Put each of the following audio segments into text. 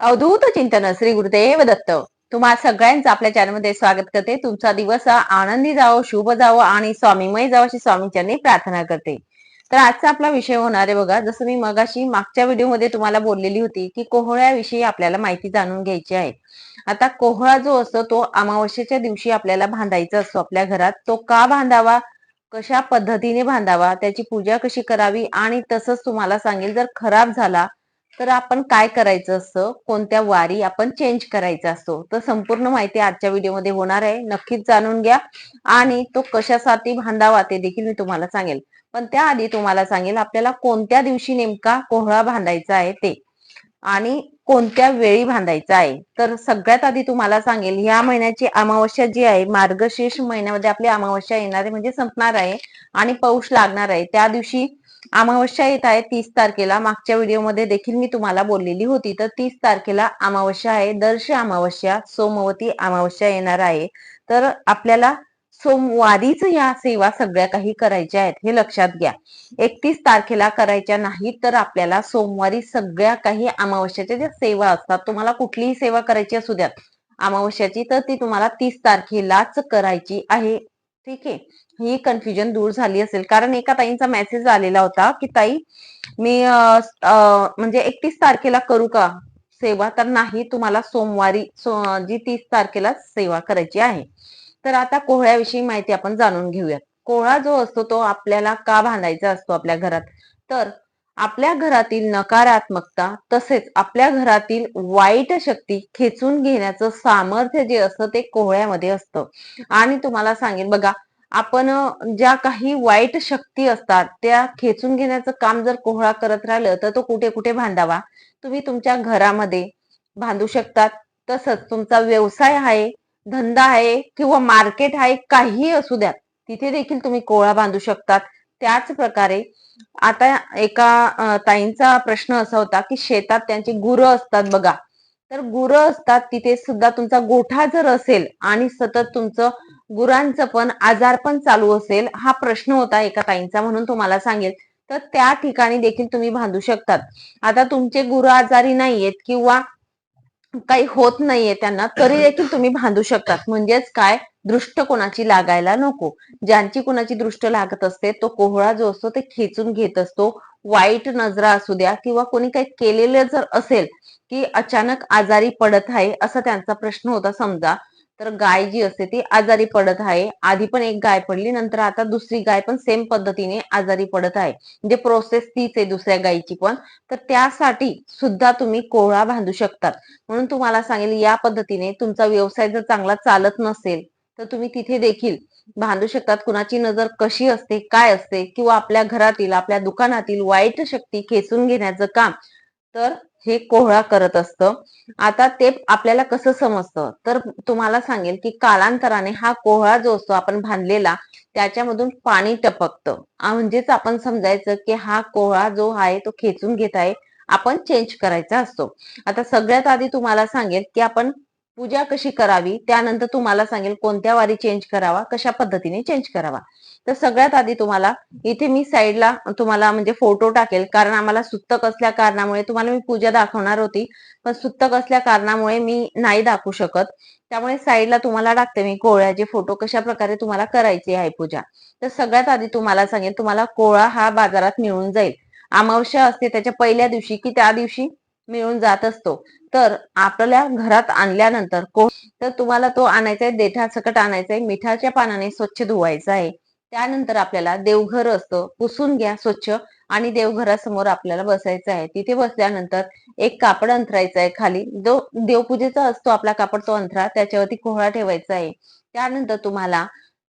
अवधूत चिंतन श्री गुरुदेव दत्त. तुम्हा सगळ्यांचं आपल्या चॅनलमध्ये स्वागत करते. तुमचा दिवस हा आनंदी जावो शुभ जावो आणि स्वामीमय जावो अशी स्वामींच्यांनी प्रार्थना करते. तर आजचा आपला विषय होणार आहे बघा. जसं मी मगाशी मागच्या व्हिडिओमध्ये तुम्हाला बोललेली होती की कोहळ्याविषयी आपल्याला माहिती जाणून घ्यायची आहे. आता कोहळा जो असतो तो अमावस्येच्या दिवशी आपल्याला बांधायचा असतो आपल्या घरात. तो का बांधावा? कशा पद्धतीने बांधावा? त्याची पूजा कशी करावी? आणि तसंच तुम्हाला सांगेल जर खराब झाला तर आपण काय करायचं असतं कोणत्या वारी आपण चेंज करायचा असतो? तर संपूर्ण माहिती आजच्या व्हिडिओमध्ये होणार आहे. नक्कीच जाणून घ्या. आणि तो कशासाठी बांधावा ते देखील मी तुम्हाला सांगेल. पण त्याआधी तुम्हाला सांगेल आपल्याला कोणत्या दिवशी नेमका कोहळा बांधायचा आहे ते? आणि कोणत्या वेळी बांधायचा आहे? तर सगळ्यात आधी तुम्हाला सांगेल या महिन्याची अमावस्या जी आहे मार्गशीर्ष महिन्यामध्ये आपली अमावस्या येणार आहे म्हणजे संपणार आहे आणि पौष लागणार आहे. त्या दिवशी अमावस्या येत आहे तीस तारखेला. मागच्या व्हिडिओमध्ये देखील मी तुम्हाला बोललेली होती. तर तीस तारखेला अमावस्या आहे. दर्श अमावस्या सोमवती अमावस्या येणार आहे. तर आपल्याला सोमवारीच या सेवा सगळ्या काही करायच्या आहेत हे लक्षात घ्या. एकतीस तारखेला करायच्या नाहीत तर आपल्याला सोमवारी सगळ्या काही अमावस्याच्या ज्या सेवा असतात तुम्हाला कुठलीही सेवा करायची असू द्यात अमावस्याची तर ती तुम्हाला तीस तारखेलाच करायची आहे. ठीक? आहे ही कन्फ्युजन दूर झाली असेल. कारण एका ताईंचा मेसेज आलेला होता की ताई मी म्हणजे एकतीस तारखेला करू का सेवा? तर नाही तुम्हाला सोमवारी जी तीस तारखेला सेवा करायची आहे. तर आता कोहळ्याविषयी माहिती आपण जाणून घेऊयात. कोहळा जो असतो तो आपल्याला का बांधायचा असतो आपल्या घरात? तर आपल्या घरातील नकारात्मकता तसेच आपल्या घरातील वाईट शक्ती खेचून घेण्याचं सामर्थ्य जे असतं ते कोहळ्यामध्ये असतं. आणि तुम्हाला सांगेन बघा आपण ज्या काही वाईट शक्ती असतात त्या खेचून घेण्याचं काम जर कोहळा करत राहिलं तर तो कुठे कुठे बांधावा तुम्ही तुमच्या घरामध्ये बांधू शकतात. तसंच तुमचा व्यवसाय आहे धंदा आहे किंवा मार्केट आहे काहीही असू द्यात तिथे देखील तुम्ही कोहळा बांधू शकतात. त्याच प्रकारे आता एका ताईंचा प्रश्न असा होता की शेतात त्यांची गुरं असतात बघा. तर गुरं असतात तिथे सुद्धा तुमचा गोठा जर असेल आणि सतत तुमचं गुरांचं पण आजार पण चालू असेल हा प्रश्न होता एका ताईंचा म्हणून तुम्हाला सांगेल. तर त्या ठिकाणी देखील तुम्ही बांधू शकतात. आता तुमचे गुरु आजारी नाहीयेत किंवा काही होत नाहीये त्यांना तरी देखील तुम्ही बांधू शकतात. म्हणजेच काय? दृष्ट कोणाची लागायला नको. ज्यांची कोणाची दृष्ट लागत असते तो कोहळा जो असतो ते खेचून घेत असतो. वाईट नजरा असू द्या किंवा कोणी काही केलेलं जर असेल की अचानक आजारी पडत आहे असा त्यांचा प्रश्न होता समजा. तर गाय जी असते ती आजारी पडत आहे. आधी पण एक गाय पडली नंतर आता दुसरी गाय पण सेम पद्धतीने आजारी पडत आहे. म्हणजे प्रोसेस तीच आहे दुसऱ्या गायीची पण. तर त्यासाठी सुद्धा तुम्ही कोहळा बांधू शकतात म्हणून तुम्हाला सांगेल या पद्धतीने तुमचा व्यवसाय जर चांगला चालत नसेल तर तुम्ही तिथे देखील बांधू शकतात. कुणाची नजर कशी असते काय असते किंवा आपल्या घरातील आपल्या दुकानातील वाईट शक्ती खेचून घेण्याचं काम तर हे कोहळा करत असतं. आता ते आपल्याला कसं समजतं? तर तुम्हाला सांगेल की कालांतराने हा कोहळा जो असतो आपण बांधलेला त्याच्यामधून पाणी टपकतं. म्हणजेच आपण समजायचं की हा कोहळा जो आहे तो खेचून घेत आहे आपण चेंज करायचा असतो. आता सगळ्यात आधी तुम्हाला सांगेल की आपण पूजा कशी करावी? त्यानंतर तुम्हाला सांगेल कोणत्या वारी चेंज करावा? कशा पद्धतीने चेंज करावा? तर सगळ्यात आधी तुम्हाला इथे मी साईडला तुम्हाला म्हणजे फोटो टाकेल. कारण आम्हाला सुत्तक असल्या कारणामुळे तुम्हाला मी पूजा दाखवणार होती पण सुत्तक असल्या कारणामुळे मी नाही दाखवू शकत. त्यामुळे साईडला तुम्हाला टाकते मी कोळ्याचे फोटो कशा प्रकारे तुम्हाला करायची आहे पूजा. तर सगळ्यात आधी तुम्हाला सांगेल तुम्हाला कोळा हा बाजारात मिळून जाईल. अमावस्या असते त्याच्या पहिल्या दिवशी की त्या दिवशी मिळून जात असतो. तर आपल्या घरात आणल्यानंतर को तर तुम्हाला तो आणायचा आहे देठा सकट आणायचा आहे मिठाच्या पानाने स्वच्छ धुवायचा आहे त्यानंतर आपल्याला देवघर असतं पुसून घ्या स्वच्छ आणि देवघरासमोर आपल्याला बसायचं आहे तिथे बसल्यानंतर एक कापड अंथरायचं आहे खाली. जो देवपूजेचा असतो आपला कापड तो अंथरा त्याच्यावरती कोहळा ठेवायचा आहे त्यानंतर तुम्हाला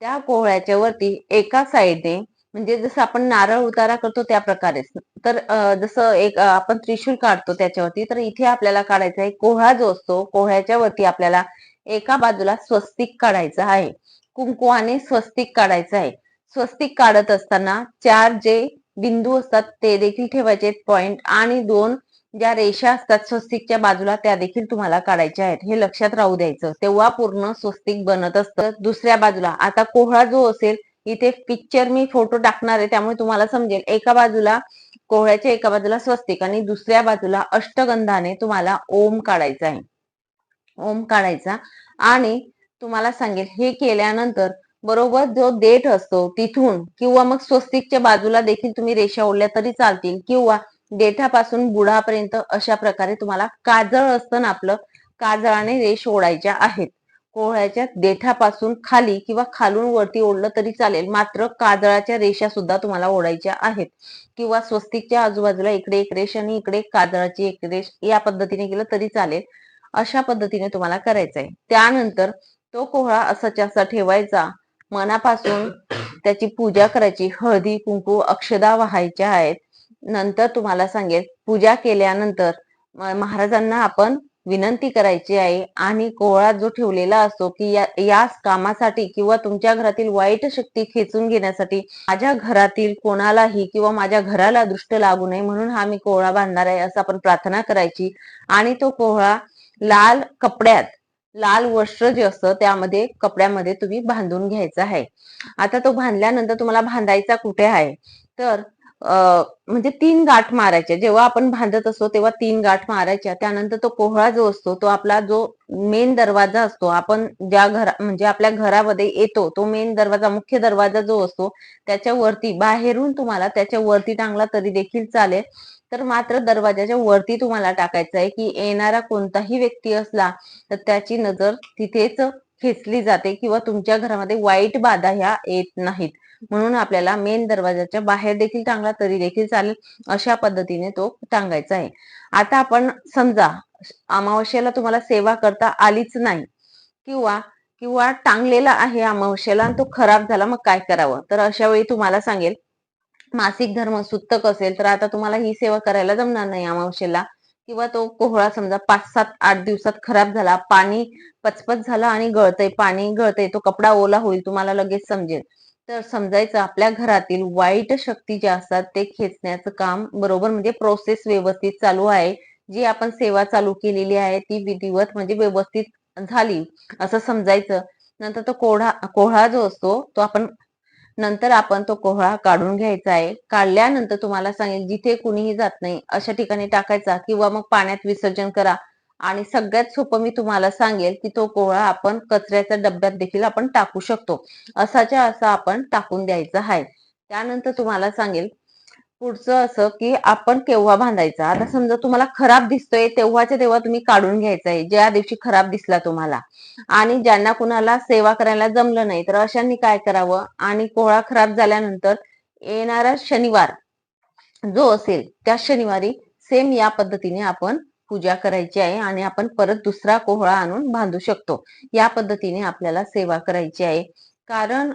त्या कोहळ्याच्या वरती एका साईडने म्हणजे जसं आपण नारळ उतारा करतो त्या प्रकारेच. तर जसं एक आपण त्रिशूल काढतो त्याच्यावरती तर इथे आपल्याला काढायचा आहे कोहळा जो असतो कोहळ्याच्या वरती आपल्याला एका बाजूला स्वस्तिक काढायचं आहे. कुंकुवाने स्वस्तिक काढायचं आहे. स्वस्तिक काढत असताना चार जे बिंदू असतात ते देखील ठेवायचे पॉइंट आणि दोन ज्या रेषा असतात स्वस्तिकच्या बाजूला त्या देखील तुम्हाला काढायच्या आहेत. हे लक्षात राहू द्यायचं. तेव्हा पूर्ण स्वस्तिक बनत असतं दुसऱ्या बाजूला. आता कोहळा जो असेल इथे पिक्चर मी फोटो टाकणार आहे त्यामुळे तुम्हाला समजेल. एका बाजूला कोहळ्याच्या एका बाजूला स्वस्तिक आणि दुसऱ्या बाजूला अष्टगंधाने तुम्हाला ओम काढायचा आहे. ओम काढायचा. आणि तुम्हाला सांगेल हे केल्यानंतर बरोबर जो देठ असतो तिथून किंवा मग स्वस्तिकच्या बाजूला देखील तुम्ही रेषा ओढल्या तरी चालतील किंवा देठापासून बुडापर्यंत अशा प्रकारे तुम्हाला काजळ असतं ना आपलं काजळाने रेष ओढायच्या आहेत. कोहळ्याच्या देठापासून खाली किंवा खालून वरती ओढलं तरी चालेल. मात्र काजळाच्या रेषा सुद्धा तुम्हाला ओढायच्या आहेत. किंवा स्वस्तिकच्या आजूबाजूला इकडे एक रेष आणि इकडे काजळाची एक रेष या पद्धतीने केलं तरी चालेल. अशा पद्धतीने तुम्हाला करायचं आहे त्यानंतर तो कोहळा असाच्या असा ठेवायचा. मनापासून त्याची पूजा करायची. हळदी कुंकू अक्षदा व्हायच्या आहेत. नंतर तुम्हाला सांगेल पूजा केल्यानंतर महाराजांना आपण विनंती करायची आहे. आणि कोहळा जो ठेवलेला असतो की या कामासाठी किंवा तुमच्या घरातील वाईट शक्ती खेचून घेण्यासाठी माझ्या घरातील कोणालाही किंवा माझ्या घराला दृष्ट लागू नये म्हणून हा मी कोहळा बांधणार आहे असं आपण प्रार्थना करायची. आणि तो कोहळा लाल कपड्यात लाल वस्त्र जे असतं त्यामध्ये कपड्यामध्ये तुम्ही बांधून घ्यायचा आहे. आता तो बांधल्यानंतर तुम्हाला बांधायचा कुठे आहे? तर म्हणजे तीन गाठ मारायच्या. जेव्हा आपण बांधत असतो तेव्हा तीन गाठ मारायच्या. त्यानंतर तो कोहळा जो असतो तो आपला जो मेन दरवाजा असतो आपण ज्या घरा म्हणजे आपल्या घरामध्ये येतो तो मेन दरवाजा मुख्य दरवाजा जो असतो त्याच्या वरती बाहेरून तुम्हाला त्याच्या वरती टांगला तरी देखील चालेल. तर मात्र दरवाजाच्या वरती तुम्हाला टाकायचं आहे की येणारा कोणताही व्यक्ती असला तर त्याची नजर तिथेच खेचली जाते किंवा तुमच्या घरामध्ये वाईट बाधा ह्या येत नाहीत. म्हणून आपल्याला मेन दरवाजाच्या बाहेर देखील टांगला तरी देखील चालेल अशा पद्धतीने तो टांगायचा आहे. आता आपण समजा अमावस्येला तुम्हाला सेवा करता आलीच नाही किंवा किंवा टांगलेला आहे अमावस्येला आणि तो खराब झाला मग काय करावं? तर अशा वेळी तुम्हाला सांगेल मासिक धर्म सुत्तक असेल तर आता तुम्हाला ही सेवा करायला जमणार नाही अमावस्येला किंवा तो कोहळा समजा पाच सात आठ दिवसात खराब झाला पाणी पचपच झालं आणि गळतय पाणी गळतय तो कपडा ओला होईल तुम्हाला लगेच समजेल. तर समजायचं आपल्या घरातील वाईट शक्ती ज्या असतात ते खेचण्याचं काम बरोबर म्हणजे प्रोसेस व्यवस्थित चालू आहे. जी आपण सेवा चालू केलेली आहे ती विधिवत म्हणजे व्यवस्थित झाली असं समजायचं. नंतर तो कोढा कोहळा जो असतो तो आपण नंतर आपण तो कोहळा काढून घ्यायचा आहे. काढल्यानंतर तुम्हाला सांगेल जिथे कुणीही जात नाही अशा ठिकाणी टाकायचा किंवा मग पाण्यात विसर्जन करा. आणि सगळ्यात सोपं मी तुम्हाला सांगेल की तो कोहळा आपण कचऱ्याच्या डब्यात देखील आपण टाकू शकतो. असाच्या असा आपण टाकून द्यायचा आहे. त्यानंतर तुम्हाला सांगेल पुढचं असं की आपण केव्हा बांधायचा? आता समजा तुम्हाला खराब दिसतोय तेव्हाच्या तेव्हा तुम्ही काढून घ्यायचा आहे. ज्या दिवशी खराब दिसला तुम्हाला. आणि ज्यांना कुणाला सेवा करायला जमलं नाही तर अशांनी काय करावं? आणि कोहळा खराब झाल्यानंतर येणारा शनिवार जो असेल त्या शनिवारी सेम या पद्धतीने आपण पूजा करायची आहे आणि आपण परत दुसरा कोहळा आणून बांधू शकतो. या पद्धतीने आपल्याला सेवा करायची आहे. कारण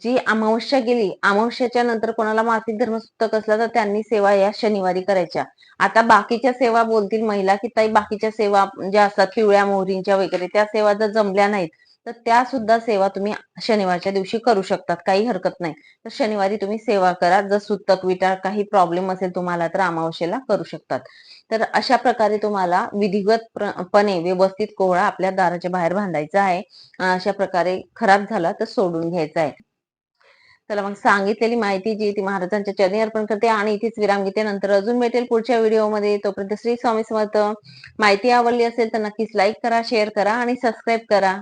जी अमावस्या गेली अमावस्याच्या नंतर कोणाला मासिक धर्म सुतक असला तर त्यांनी सेवा या शनिवारी करायच्या. आता बाकीच्या सेवा बोलतील महिला की ताई बाकीच्या सेवा म्हणजे ज्या असतात पिवळ्या मोहरींच्या वगैरे त्या सेवा जर जमल्या नाहीत तर त्या सुद्धा सेवा तुम्ही शनिवारच्या दिवशी करू शकतात. काही हरकत नाही. तर शनिवारी तुम्ही सेवा करा. जर सुतक विटाळ काही प्रॉब्लेम असेल तुम्हाला तर अमावस्येला करू शकतात. तर अशा प्रकारे तुम्हाला विधिवतपणे व्यवस्थित कोहळा आपल्या दाराच्या बाहेर बांधायचा आहे. अशा प्रकारे खराब झाला तर सोडून घ्यायचा आहे. चला मग सांगितलेली माहिती जी ती महाराजांच्या चरणी अर्पण करते आणि इथेच विराम घेते. नंतर अजून भेटेल पुढच्या व्हिडिओमध्ये. तोपर्यंत श्री स्वामी समर्थ. माहिती आवडली असेल तर नक्कीच लाईक करा शेअर करा आणि सबस्क्राईब करा.